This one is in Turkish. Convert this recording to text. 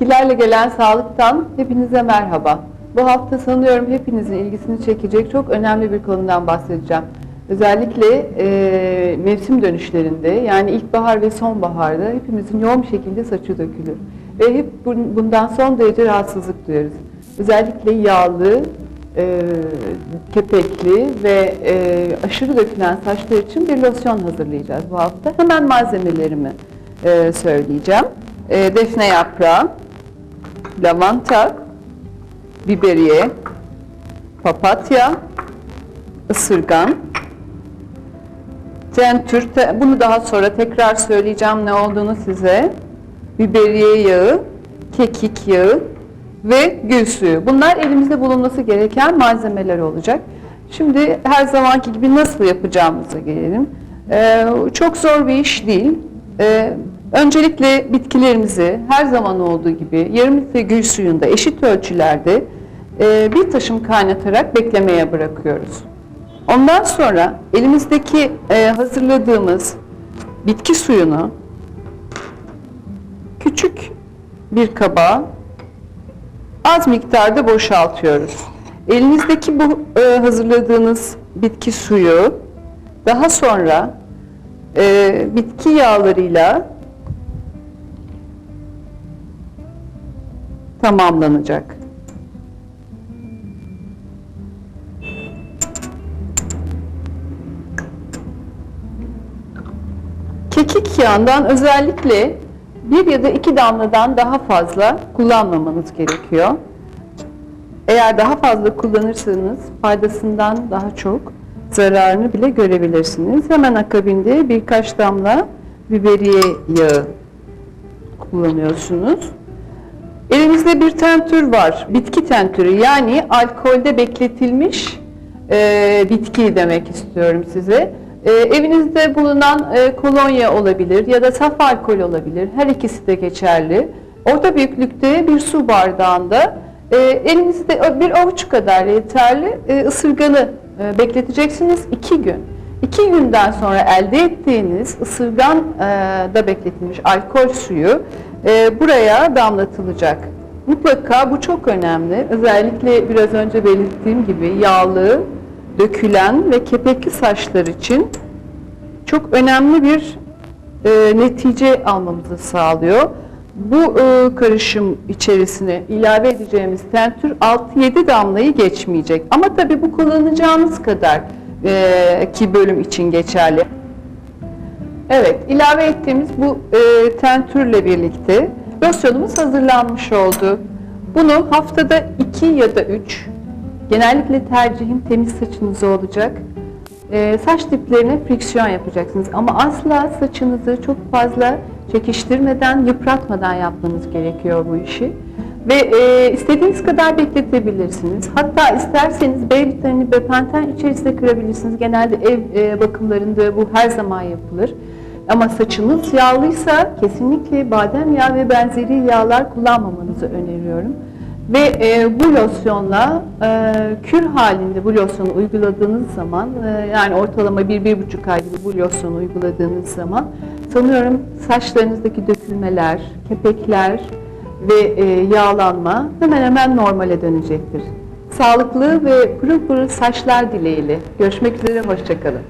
Bitkilerle gelen sağlıktan hepinize merhaba. Bu hafta sanıyorum hepinizin ilgisini çekecek çok önemli bir konudan bahsedeceğim. Özellikle e, mevsim dönüşlerinde yani ilkbahar ve sonbaharda hepimizin yoğun bir şekilde saçı dökülür. Ve hep bun- bundan son derece rahatsızlık duyarız. Özellikle yağlı, e, kepekli ve e, aşırı dökülen saçlar için bir losyon hazırlayacağız bu hafta. Hemen malzemelerimi e, söyleyeceğim. E, defne yaprağı, lavanta, biberiye, papatya, ısırgan, tentür, te- bunu daha sonra tekrar söyleyeceğim ne olduğunu size. Biberiye yağı, kekik yağı ve gül suyu. Bunlar elimizde bulunması gereken malzemeler olacak. Şimdi her zamanki gibi nasıl yapacağımıza gelelim. Ee, çok zor bir iş değil. Ee, öncelikle bitkilerimizi her zaman olduğu gibi yarım litre gül suyunda eşit ölçülerde e, bir taşım kaynatarak beklemeye bırakıyoruz. Ondan sonra elimizdeki e, hazırladığımız bitki suyunu küçük bir kaba az miktarda boşaltıyoruz. Elinizdeki bu e, hazırladığınız bitki suyu daha sonra e, bitki yağlarıyla tamamlanacak. Kekik yağından özellikle bir ya da iki damladan daha fazla kullanmamanız gerekiyor. Eğer daha fazla kullanırsanız faydasından daha çok zararını bile görebilirsiniz. Hemen akabinde birkaç damla biberiye yağı kullanıyorsunuz. Elimizde bir tentür var. Bitki tentürü yani alkolde bekletilmiş e, bitki demek istiyorum size. E, evinizde bulunan e, kolonya olabilir ya da saf alkol olabilir. Her ikisi de geçerli. Orta büyüklükte bir su bardağında e, elinizde bir avuç kadar yeterli e, ısırganı e, bekleteceksiniz iki gün. İki günden sonra elde ettiğiniz ısırgan e, da bekletilmiş alkol suyu e, buraya damlatılacak. Mutlaka bu çok önemli. Özellikle biraz önce belirttiğim gibi yağlı, dökülen ve kepekli saçlar için çok önemli bir e, netice almamızı sağlıyor. Bu e, karışım içerisine ilave edeceğimiz tentür 6-7 damlayı geçmeyecek. Ama tabii bu kullanacağınız kadar e, ki bölüm için geçerli. Evet, ilave ettiğimiz bu e, tentürle birlikte losyonumuz hazırlanmış oldu. Bunu haftada 2 ya da 3, genellikle tercihim temiz saçınız olacak. E, saç diplerine friksiyon yapacaksınız ama asla saçınızı çok fazla çekiştirmeden, yıpratmadan yapmanız gerekiyor bu işi. Ve e, istediğiniz kadar bekletebilirsiniz. Hatta isterseniz B vitamini, bepenten içerisine kırabilirsiniz. Genelde ev e, bakımlarında bu her zaman yapılır. Ama saçınız yağlıysa kesinlikle badem yağı ve benzeri yağlar kullanmamanızı öneriyorum. Ve e, bu losyonla e, kür halinde bu losyonu uyguladığınız zaman e, yani ortalama bir bir buçuk ay gibi bu losyonu uyguladığınız zaman sanıyorum saçlarınızdaki dökülmeler, kepekler ve e, yağlanma hemen hemen normale dönecektir. Sağlıklı ve pırıl pırıl saçlar dileğiyle. Görüşmek üzere, hoşçakalın.